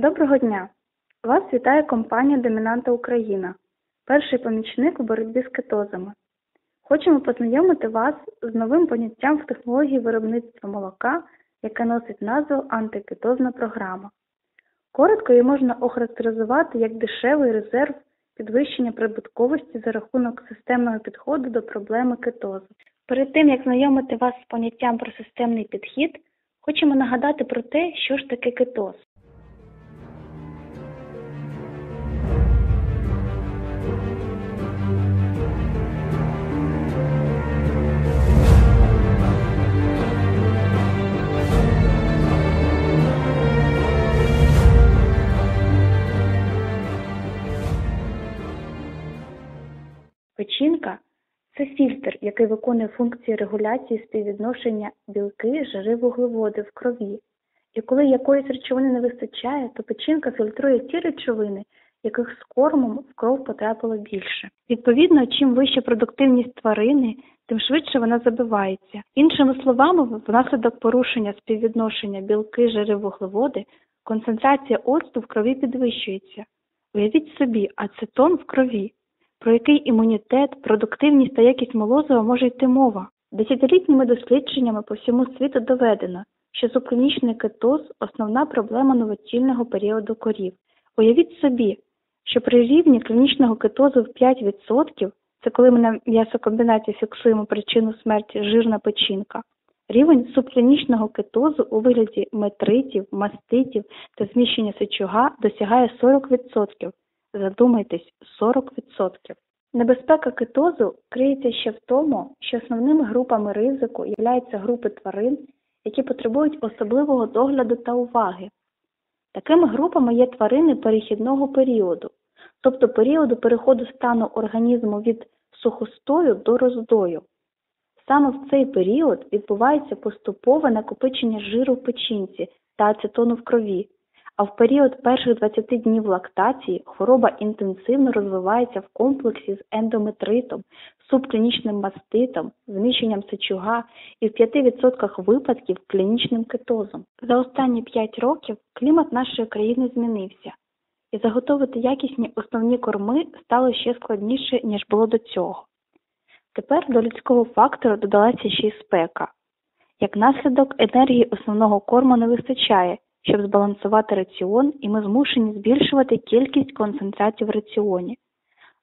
Доброго дня! Вас вітає компанія Домінанта Україна, перший помічник у боротьбі з кетозами. Хочемо познайомити вас з новим поняттям в технології виробництва молока, яке носить назву антикетозна програма. Коротко її можна охарактеризувати як дешевий резерв підвищення прибутковості за рахунок системного підходу до проблеми кетозу. Перед тим як знайомити вас з поняттям про системний підхід, хочемо нагадати про те, що ж таке кетоз. Який виконує функції регуляції співвідношення білки, жири, вуглеводи в крові. І коли якоїсь речовини не вистачає, то печінка фільтрує ті речовини, яких з кормом в кров потрапило більше. Відповідно, чим вища продуктивність тварини, тим швидше вона забивається. Іншими словами, внаслідок порушення співвідношення білки, жири, вуглеводи, концентрація оцту в крові підвищується. Уявіть собі, ацетон в крові. Про який імунітет, продуктивність та якість молозива може йти мова? Десятилітніми дослідженнями по всьому світу доведено, що субклінічний кетоз – основна проблема новоцільного періоду корів. Уявіть собі, що при рівні клінічного кетозу в 5%, це коли ми на м'ясокомбінаті фіксуємо причину смерті жирна печінка, рівень субклінічного кетозу у вигляді метритів, маститів та зміщення сечуга досягає 40%. Задумайтесь, 40%. Небезпека кетозу криється ще в тому, що основними групами ризику являються групи тварин, які потребують особливого догляду та уваги. Такими групами є тварини перехідного періоду, тобто періоду переходу стану організму від сухостою до роздою. Саме в цей період відбувається поступове накопичення жиру в печінці та ацетону в крові, а в період перших 20 днів лактації хвороба інтенсивно розвивається в комплексі з ендометритом, субклінічним маститом, зміщенням сечуга і в 5% випадків клінічним кетозом. За останні 5 років клімат нашої країни змінився, і заготовити якісні основні корми стало ще складніше, ніж було до цього. Тепер до людського фактору додалася ще й спека. Як наслідок енергії основного корму не вистачає щоб збалансувати раціон, і ми змушені збільшувати кількість концентрацій в раціоні.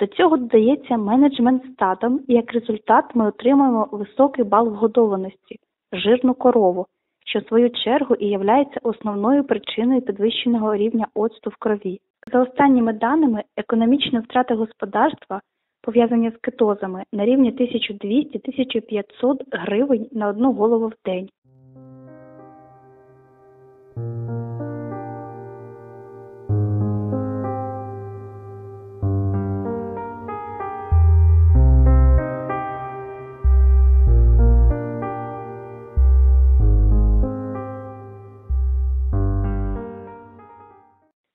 До цього додається менеджмент статом, і як результат ми отримуємо високий бал вгодованості, жирну корову, що в свою чергу і являється основною причиною підвищеного рівня оцту в крові. За останніми даними, економічні втрати господарства, пов'язані з кетозами, на рівні 1200-1500 гривень на одну голову в день.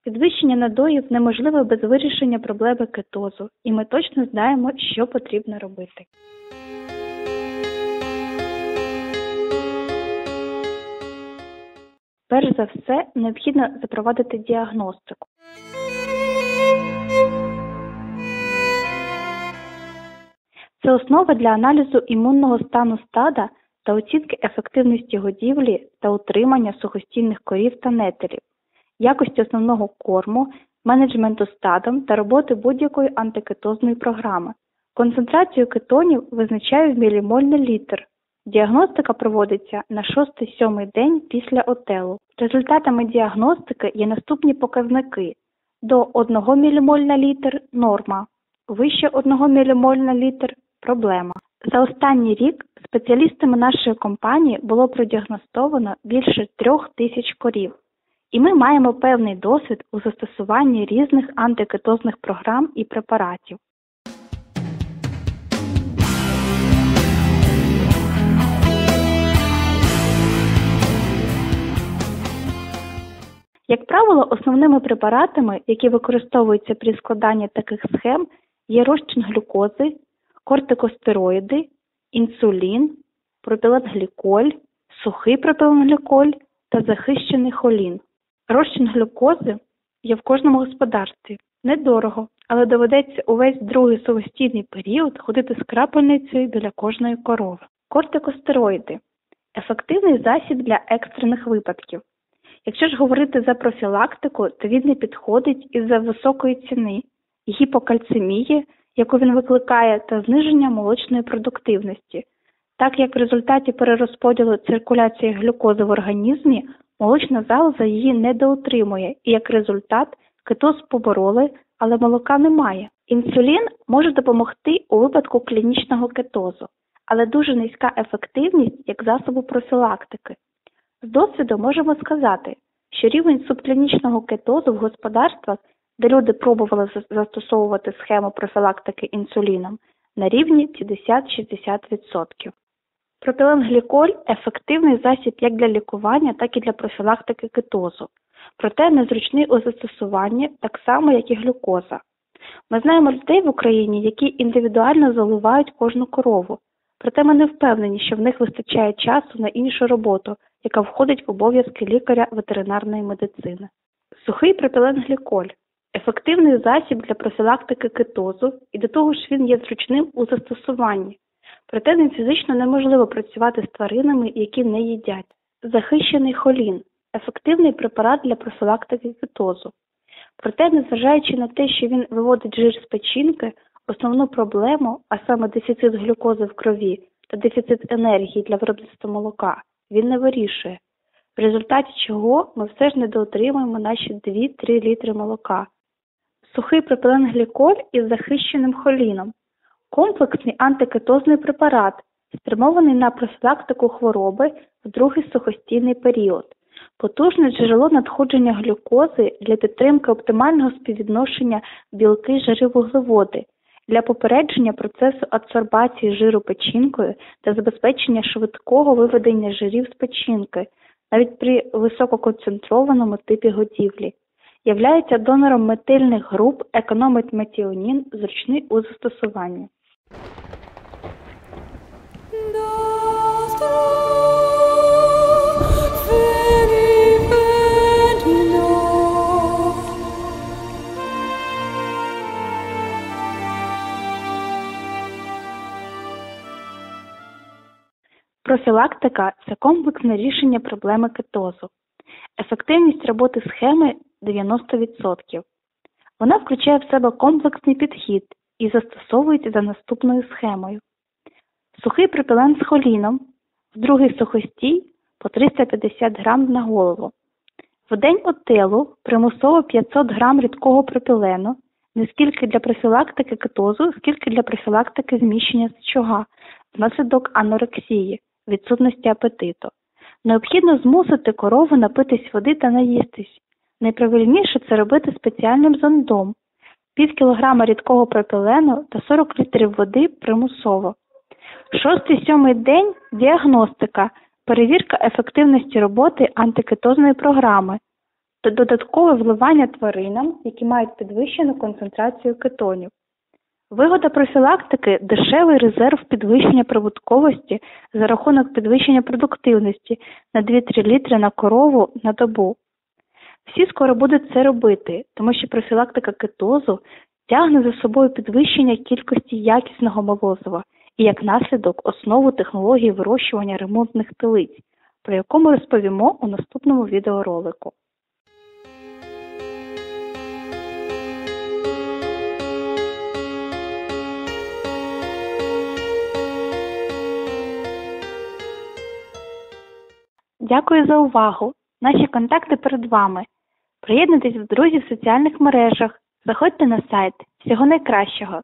Підвищення надоїв неможливе без вирішення проблеми кетозу, і ми точно знаємо, що потрібно робити. Перш за все, необхідно запровадити діагностику. Це основа для аналізу імунного стану стада та оцінки ефективності годівлі та утримання сухостійних корів та нетелів якості основного корму, менеджменту стадом та роботи будь-якої антикетозної програми. Концентрацію кетонів визначає в мілімоль на літр. Діагностика проводиться на 6-7 день після отелу. Результатами діагностики є наступні показники: до 1 мілімоль на літр норма, вище 1 мілімоль на літр проблема. За останній рік спеціалістами нашої компанії було продіагностовано більше трьох тисяч корів. І ми маємо певний досвід у застосуванні різних антикетозних програм і препаратів. Як правило, основними препаратами, які використовуються при складанні таких схем, є розчин глюкози, кортикостероїди, інсулін, пропіленгліколь, сухий пропіленгліколь та захищений холін. Розчин глюкози є в кожному господарстві. Недорого, але доведеться увесь другий совостійний період ходити з крапельницею біля кожної корови. Кортикостероїди ефективний засіб для екстрених випадків. Якщо ж говорити за профілактику, то він не підходить із-за високої ціни, гіпокальцемії, яку він викликає, та зниження молочної продуктивності, так як в результаті перерозподілу циркуляції глюкози в організмі молочна залоза її недоотримує і як результат кетоз побороли, але молока немає. Інсулін може допомогти у випадку клінічного кетозу, але дуже низька ефективність як засобу профілактики. З досвіду можемо сказати, що рівень субклінічного кетозу в господарствах, де люди пробували застосовувати схему профілактики інсуліном, на рівні 50-60%. Пропіленгліколь ефективний засіб як для лікування, так і для профілактики кетозу, проте незручний у застосуванні так само, як і глюкоза. Ми знаємо людей в Україні, які індивідуально заливають кожну корову, проте ми не впевнені, що в них вистачає часу на іншу роботу, яка входить в обов'язки лікаря ветеринарної медицини. Сухий пропіленгліколь ефективний засіб для профілактики кетозу і до того ж він є зручним у застосуванні. Проте фізично неможливо працювати з тваринами, які не їдять. Захищений холін ефективний препарат для профілактики кетозу. Проте, незважаючи на те, що він виводить жир з печінки, основну проблему, а саме дефіцит глюкози в крові та дефіцит енергії для виробництва молока, він не вирішує, в результаті чого ми все ж недоотримуємо наші 2-3 літри молока. Сухий пропиленгліколь із захищеним холіном комплексний антикетозний препарат, спрямований на профілактику хвороби в другий сухостійний період, потужне джерело надходження глюкози для підтримки оптимального співвідношення білки жири вуглеводи, для попередження процесу адсорбації жиру печінкою та забезпечення швидкого виведення жирів з печінки, навіть при висококонцентрованому типі годівлі. Являється донором метильних груп, економить метіонін, зручний у застосуванні. Профілактика це комплексне рішення проблеми кетозу. Ефективність роботи схеми 90%. Вона включає в себе комплексний підхід і застосовується за наступною схемою. Сухий пропілен з холіном, в другий сухостій по 350 грам на голову. В день отелу примусово 500 грам рідкого пропілену, не скільки для профілактики кетозу, скільки для профілактики зміщення сечога внаслідок анорексії, відсутності апетиту. Необхідно змусити корову напитись води та наїстись. Найправильніше це робити спеціальним зондом, пів кілограма рідкого пропілену та 40 літрів води примусово. Шостий-сьомий день діагностика, перевірка ефективності роботи антикетозної програми та додаткове вливання тваринам, які мають підвищену концентрацію кетонів. Вигода профілактики дешевий резерв підвищення прибутковості за рахунок підвищення продуктивності на 2-3 літри на корову на добу. Всі скоро будуть це робити, тому що профілактика кетозу тягне за собою підвищення кількості якісного молозива і як наслідок основу технології вирощування ремонтних телиць, про яку ми розповімо у наступному відеоролику. Дякую за увагу! Наші контакти перед вами. Приєднуйтесь в друзі в соціальних мережах, заходьте на сайт. Всього найкращого!